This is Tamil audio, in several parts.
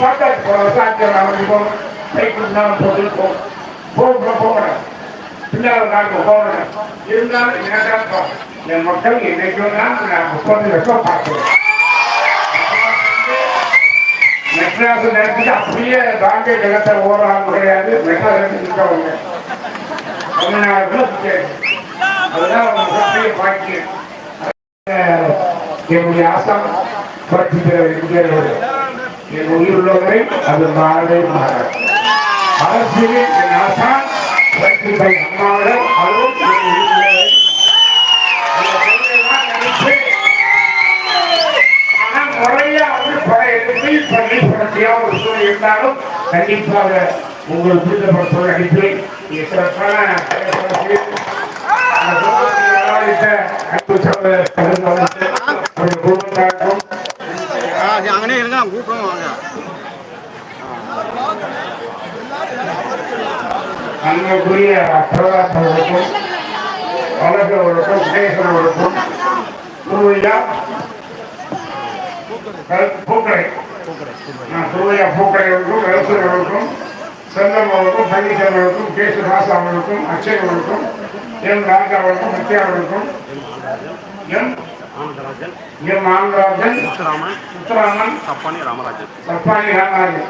பார்த்தாச்சு போன வருஷம் ஆட்சி அவனுக்கு போகணும் சைக்கிள் தான் போட்டு போகும் போக போகணும் பின்னாடி நாங்கள் போகணும் இருந்தாலும் என்ன என் மக்கள் என்னைக்கும் தான் நான் முப்பது வருஷம் பார்க்கிறேன் மெட்ராஸ் நினைச்சு அப்படியே பாம்பே ஜனத்தை ஓடுறாங்க கிடையாது மெட்ராஸ் நினைச்சு இருக்கவங்க தமிழ்நாடுல சரி. அதுதான் அவங்க மிகப்பெரிய பாக்கியம் அஹ் என்னுடைய ஆசாம் புரட்சி தலைவர் என் உயிர் உள்ளவரை அது மாறவே மாறாது. அரசியலில் என் ஆசான் புரட்சி தலைவர் அம்மாவிடம் அதுவும் என் உயிர் உள்ளவரை ஒரு சூழல் இருந்தாலும் கண்டிப்பாக சிறப்பான அன்பு அன்புக்குரிய பிரதாப் அவர்களுக்கும் அழகு அவர்களுக்கும் விஜயசன் அவர்களுக்கும் திருவையா பூக்கடை திருவையா பூக்கடை அவர்களுக்கும் ரவிசன் அவர்களுக்கும் செல்லம் அவர்களுக்கும் பன்னீர்செல்வம் அவர்களுக்கும் அவர்களுக்கும் எம் ராஜா அவர்களுக்கும் நித்யா அவர்களுக்கும் எம் எம் ஆனந்தராஜன் ராமன் முத்துராமன் தப்பானி ராமராஜன். சப்பானி ராமராஜன்.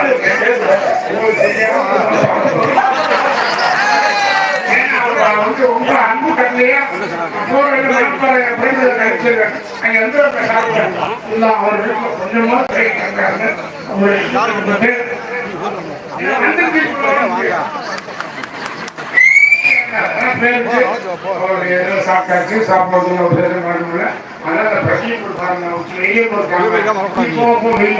அன்பு கண்ணியா அங்க வந்து அவர் வீட்டுல கொஞ்சமா சாப்பிட்டாச்சு மாடல அதனால பசியை கொடுப்பாங்க உச்சிலேயே கொடுப்பாங்க இப்போ வெயில்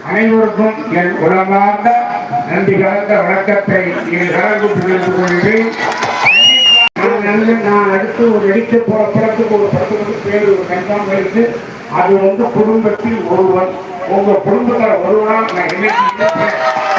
ஒரு அனைவருக்கும் என் உலகார்ந்த நன்றி கலந்த வணக்கத்தை என் கலந்து நான் அடுத்து ஒரு நடிக்க போற படத்துக்கு ஒரு படத்துக்கு பேர் ஒரு கண்காம் இருக்கு அது வந்து குடும்பத்தில் ஒருவன் உங்க குடும்பத்தில் ஒருவனால் நான் என்னைக்கு